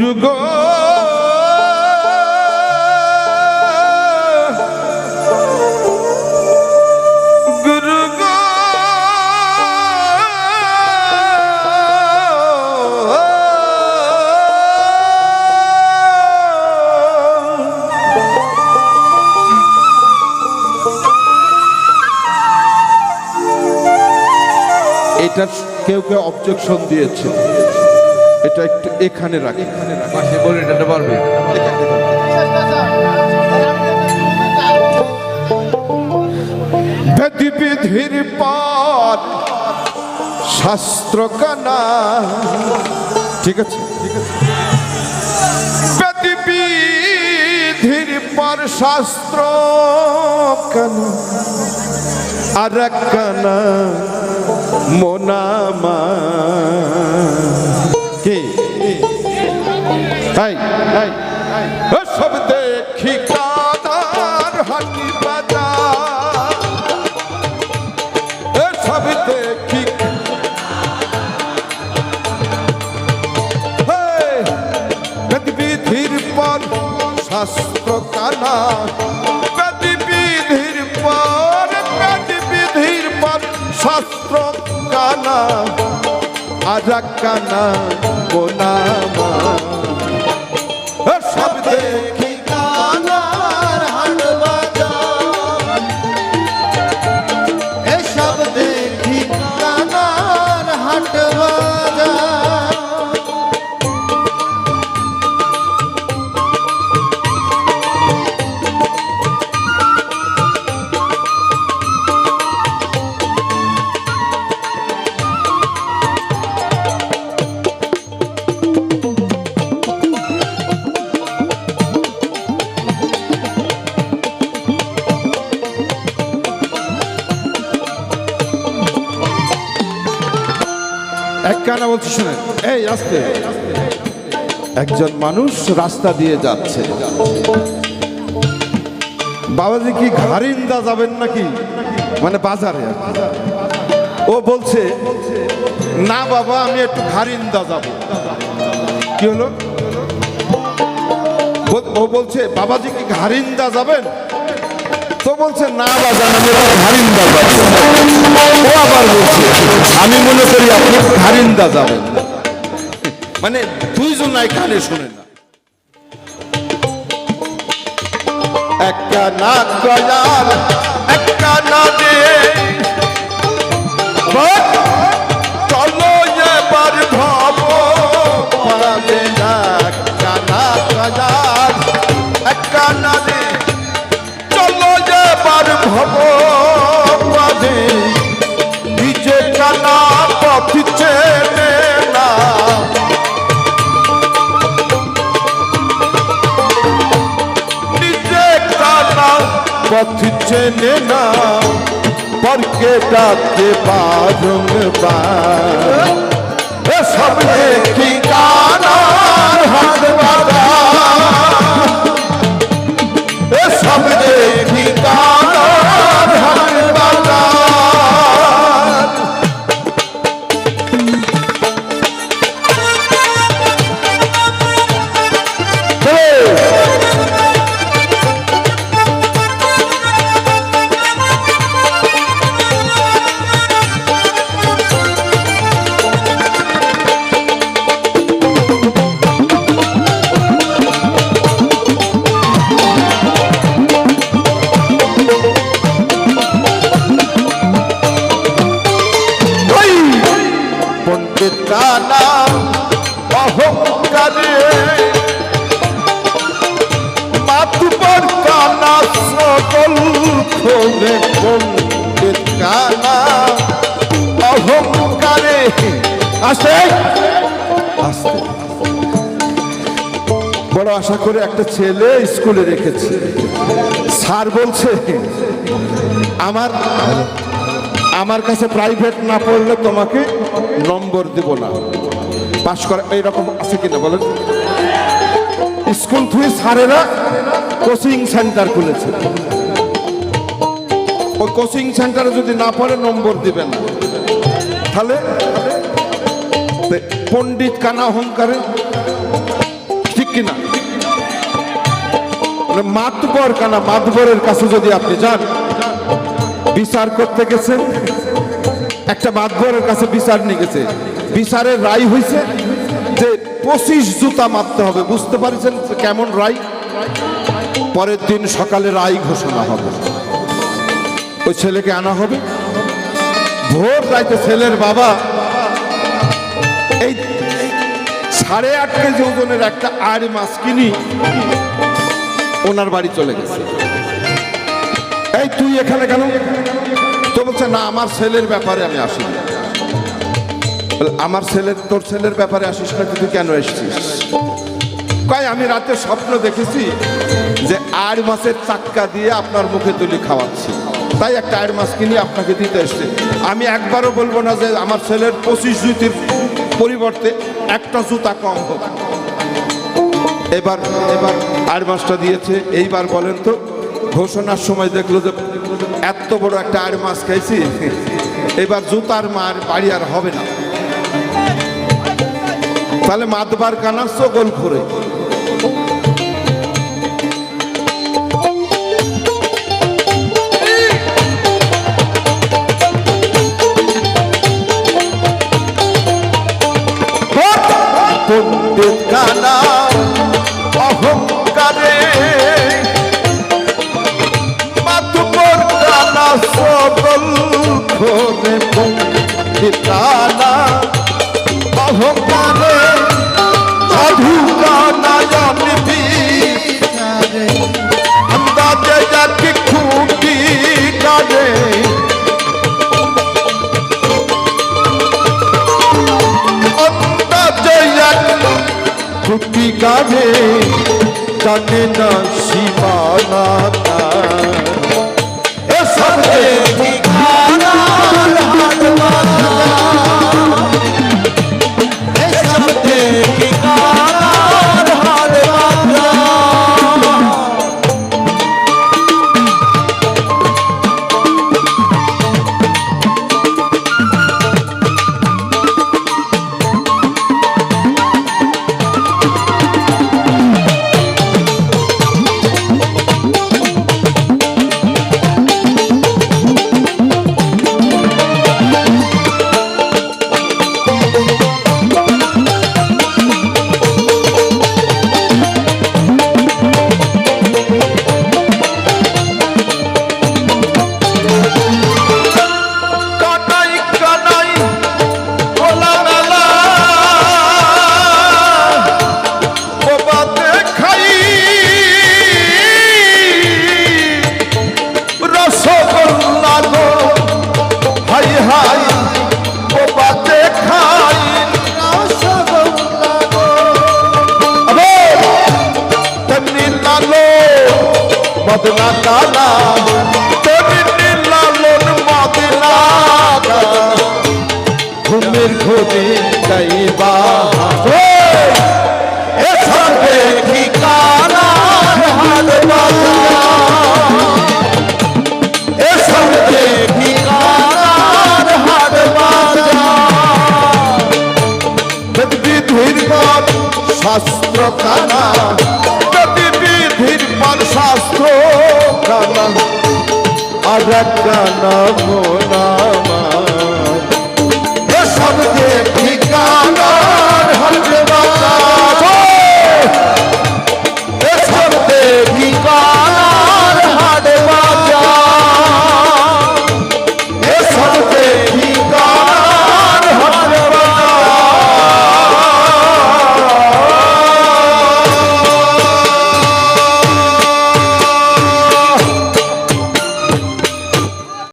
গুরু গো। এটা কেউ কেউ অবজেকশন দিয়েছে। এটা একটু এখানে রাখি পাশে বলে এটা পারবে। ব্যাধি বিধির পর শাস্ত্র কানা ঠিক আছে? ঠিক আছে। ব্যাধি বিধির পর শাস্ত্র কানা আর কানা মোনামা। হাই হাই সব দেখি কাদার বাজার এ সব দেখি হে, গতিবিধির পর শাস্ত্র কানা। গতিবিধির পর গতিবিধির পর শাস্ত্র কানা। আজা কানা বোনামা પાડવા কানা বলছি শুনেন। এই আস্তে একজন মানুষ রাস্তা দিয়ে যাচ্ছে। বাবাজি কি ঘারিন্দা যাবেন নাকি? মানে বাজারে ও বলছে, না বাবা, আমি একটু ঘারিন্দা যাব। কি হলো? ও বলছে, বাবাজি কি ঘারিন্দা যাবেন? তো বলছে, না বাজান, আমি একটু হারিন্দা যাব। ও আবার বলছে, আমি মনে করি আপনি হারিন্দা যাবেন। মানে দুইজন নাই কানে শুনে না। একটা নাক গয়ার কানা পথ চেনে না। নিজে কানা, পথ চেনে না। পরকে ডাকে বারংবার। সব কি কানার কানা অহংকারে আসে। বড় আশা করে একটা ছেলে স্কুলে রেখেছে। স্যার বলছে, আমার আমার কাছে প্রাইভেট না পড়লে তোমাকে নম্বর দেব না। পাশ করা, এইরকম আছে কিনা বলেন? স্কুল থুই স্যারেরা কোচিং সেন্টার খুলেছে। ওই কোচিং সেন্টারে যদি না পড়ে, নম্বর দিবে না তাহলে পণ্ডিত কানা অহংকারে। ঠিক কিনা মাতবর কানা, মাতবরের কাছে যদি আপনি যান, বিচার করতে গেছেন একটা মাতবরের কাছে বিচার নিয়ে গেছে। বিচারের রায় হয়েছে যে পঁচিশ জুতা মারতে হবে। বুঝতে পারছেন কেমন রায়? পরের দিন সকালে রায় ঘোষণা হবে। ওই ছেলেকে আনা হবে। ভোর রাইতে ছেলের বাবা এই সাড়ে আট কেজি ওজনের একটা আড় মাছ কিনি, ওনার বাড়ি চলে গেছে। এই তুই এখানে কেন? তো বলছে, না, আমার ছেলের ব্যাপারে আমি আসি আমার ছেলের, তোর ছেলের ব্যাপারে আসিস না, তুই কেন এসছিস? কয়, আমি রাতে স্বপ্ন দেখেছি যে আড় মাছের চাক্কা দিয়ে আপনার মুখে তুলি খাওয়াচ্ছি। তাই একটা আড় মাছ কিনে আপনাকে দিতে এসছে। আমি একবারও বলব না যে আমার ছেলের পঁচিশ জুতির পরিবর্তে একটা জুতা কম হোক এবার এবার আড় মাছটা দিয়েছে। এইবার বলেন তো, ঘোষণার সময় দেখল যে এত বড় একটা আড় মাছ খাইছি এবার জুতার মার বাড়ি আর হবে না। তাহলে মাতবার কানা সকল করে ঘরে কানা অহংকারে সাধু কানা জানবি আন্দাজে যাকে খুঁটি কানে আন্দাজে এক খুঁটি কানে, জানে না সীমানা। এসব na calada আজাদ কানা মোনা